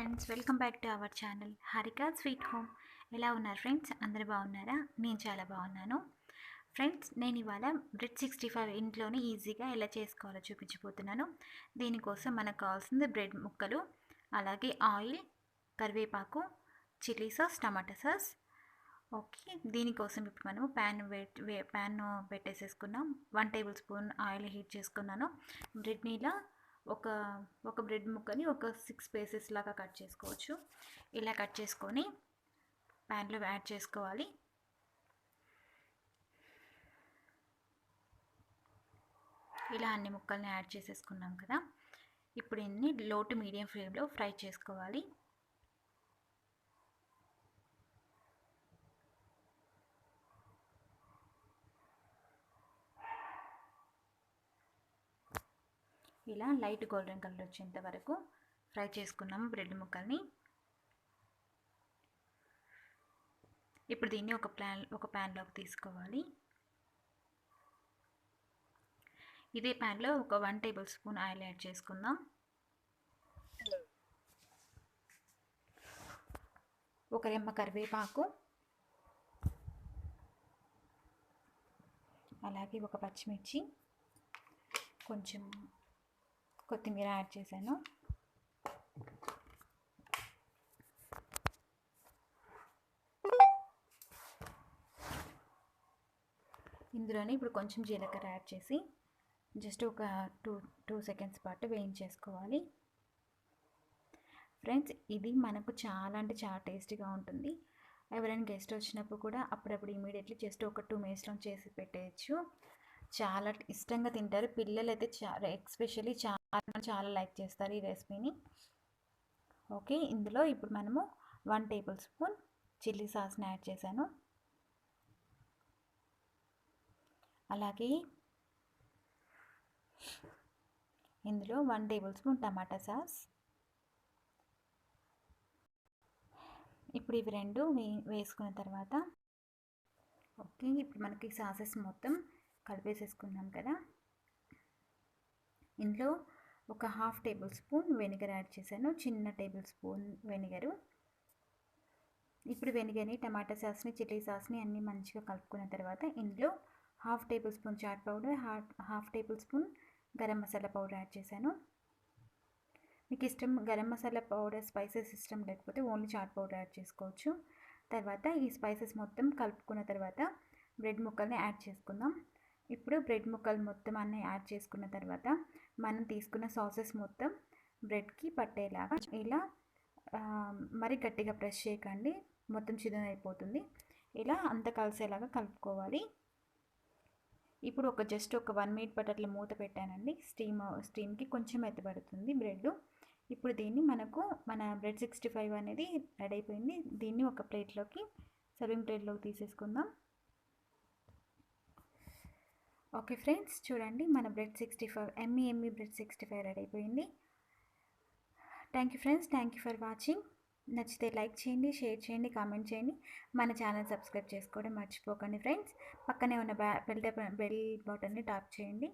Friends welcome back to our channel Harika sweet home ఎలా ఉన్నారు friends అందరు బాగున్నారా? నేను చాలా బాగున్నాను. ఫ్రెండ్స్ నేను ఇవాళ బ్రెడ్ సిక్స్టీ ఫైవ్ ఇంట్లోనే ఈజీగా ఎలా చేసుకోవాలో చూపించిపోతున్నాను దీనికోసం మనకు కావాల్సింది బ్రెడ్ ముక్కలు అలాగే ఆయిల్ కరివేపాకు చిల్లీ సాస్ టమాటా సాస్ ఓకే దీనికోసం ఇప్పుడు మనము ప్యాన్ వే ప్యాన్ పెట్టేసేసుకున్నాం. One tablespoon oil heat చేసుకున్నాను. బ్రెడ్ ఇలా ఒక ఒక బ్రెడ్ ముక్కని ఒక సిక్స్ పీసెస్ లాగా కట్ చేసుకోవచ్చు. ఇలా కట్ చేసుకొని ప్యాన్లో యాడ్ చేసుకోవాలి. ఇలా అన్ని ముక్కల్ని యాడ్ చేసేసుకున్నాం కదా. ఇప్పుడు ఇన్ని లో టు మీడియం ఫ్లేమ్లో ఫ్రై చేసుకోవాలి. ఇలా లైట్ గోల్డెన్ కలర్ వచ్చేంత వరకు ఫ్రై చేసుకున్నాము బ్రెడ్ ముక్కల్ని. ఇప్పుడు దీన్ని ఒక ప్లాన్ ఒక ప్యాన్లోకి తీసుకోవాలి. ఇదే ప్యాన్లో ఒక one tablespoon oil add చేసుకుందాం. ఒక రెమ్మ కరివేపాకు. అలాగే ఒక పచ్చిమిర్చి. కొంచెం కొత్తిమీర యాడ్ చేశాను. ఇందులోనే ఇప్పుడు కొంచెం జీలకర్ర యాడ్ చేసి జస్ట్ ఒక టూ టూ సెకండ్స్ పాటు వేయించేసుకోవాలి. ఫ్రెండ్స్ ఇది మనకు చాలా అంటే చాలా టేస్టీగా ఉంటుంది. ఎవరైనా గెస్ట్ వచ్చినప్పుడు కూడా అప్పుడప్పుడు ఇమీడియట్లీ జస్ట్ ఒక టూ మినిట్స్లో చేసి పెట్టేయచ్చు. చాలా ఇష్టంగా తింటారు. పిల్లలు అయితే చాలా ఎక్స్పెషల్లీ చాలా చాలా లైక్ చేస్తారు ఈ రెసిపీని. ఓకే ఇందులో ఇప్పుడు మనము వన్ టేబుల్ స్పూన్ చిల్లీ సాస్ని యాడ్ చేశాను. అలాగే ఇందులో వన్ టేబుల్ స్పూన్ టమాటా సాస్. ఇప్పుడు ఇవి రెండు వే వేసుకున్న తర్వాత ఓకే ఇప్పుడు మనకి సాసెస్ మొత్తం కలిపేసేసుకున్నాం కదా. ఇందులో ఒక half tablespoon vinegar add చేశాను. చిన్న టేబుల్ స్పూన్ వెనిగరు. ఇప్పుడు వెనిగర్ని టమాటా సాస్ని చిల్లీ సాస్ని అన్నీ మంచిగా కలుపుకున్న తర్వాత ఇందులో half tablespoon chaat powder half half tablespoon garam masala powder add చేశాను. మీకు ఇష్టం గరం మసాలా పౌడర్ స్పైసెస్ ఇష్టం లేకపోతే ఓన్లీ చాట్ పౌడర్ యాడ్ చేసుకోవచ్చు. తర్వాత ఈ స్పైసెస్ మొత్తం కలుపుకున్న తర్వాత బ్రెడ్ ముక్కల్ని యాడ్ చేసుకుందాం. ఇప్పుడు బ్రెడ్ ముక్కలు మొత్తం అన్నీ యాడ్ చేసుకున్న తర్వాత మనం తీసుకున్న సాసెస్ మొత్తం బ్రెడ్కి పట్టేలాగా ఇలా మరి గట్టిగా ప్రెస్ చేయకండి. మొత్తం చిదనైపోతుంది ఇలా అంత కలిసేలాగా కలుపుకోవాలి. ఇప్పుడు ఒక జస్ట్ ఒక వన్ మినిట్ పాటు అట్లా మూత పెట్టానండి. స్టీమ్ స్టీమ్కి కొంచెం ఎత్తబడుతుంది బ్రెడ్. ఇప్పుడు దీన్ని మనకు మన బ్రెడ్ సిక్స్టీ ఫైవ్ అనేది రెడీ అయిపోయింది. దీన్ని ఒక ప్లేట్లోకి సర్వింగ్ ప్లేట్లోకి తీసేసుకుందాం. ఓకే ఫ్రెండ్స్ చూడండి మన bread sixty five yummy yummy bread sixty five ready అయిపోయింది. Thank you friends thank you for watching నచ్చితే లైక్ చేయండి షేర్ చేయండి కామెంట్ చేయండి. మన ఛానల్ సబ్స్క్రైబ్ చేసుకోవడం మర్చిపోకండి ఫ్రెండ్స్. పక్కనే ఉన్న బెల్ బెల్ బటన్ని టాప్ చేయండి.